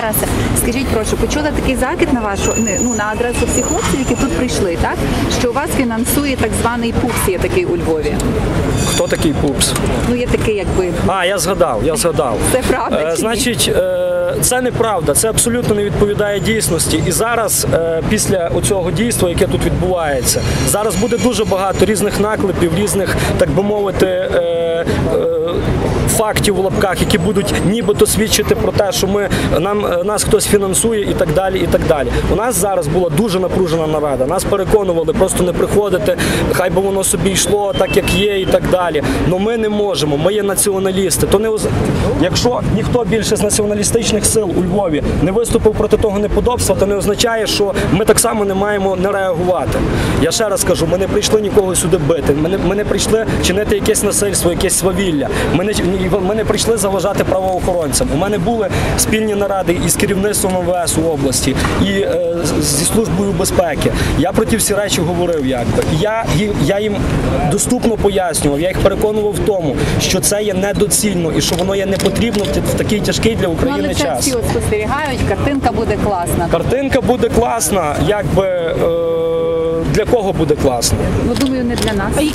Тарасе, скажіть, прошу, почула такий закид на вашу не, ну на адресу всіх хлопців, які тут прийшли, так що у вас фінансує так званий пупс, є такий у Львові. Хто такий пупс? Ну є такий, якби А, я згадав, я згадав. Це правда чи значить, е, це неправда, це абсолютно не відповідає дійсності. І зараз, е, після цього дійства, яке тут відбувається, зараз буде дуже багато різних наклепів, різних, так би мовити, е, е, фактів в лапках, які будуть нібито свідчити про те, що ми нам е, нас хтось фінансує і так далі. І так далі. У нас зараз була дуже напружена нарада. Нас переконували просто не приходити, хай би воно собі йшло так, як є, і так далі. Но ми не можемо. Ми є націоналісти. То не якщо ніхто більше з націоналістичних сил у Львові не виступив проти того неподобства, то не означає, що ми так само не маємо не реагувати. Я ще раз кажу, ми не прийшли нікого сюди бити. Ми не, ми не прийшли чинити якесь насильство, якесь свавілля. Ми не, ні- ми не прийшли заважати правоохоронцям. У мене були спільні наради із керівництвом МВС у області і е, зі службою безпеки. Я про ті всі речі говорив, якби І я, я їм доступно пояснював. Я їх переконував в тому, що це є недоцільно і що воно є не потрібно в такий тяжкий для ну, України але час. всі спостерігають, картинка буде класна. Картинка буде класна, якби е, для кого буде класна? Ну думаю, не для нас.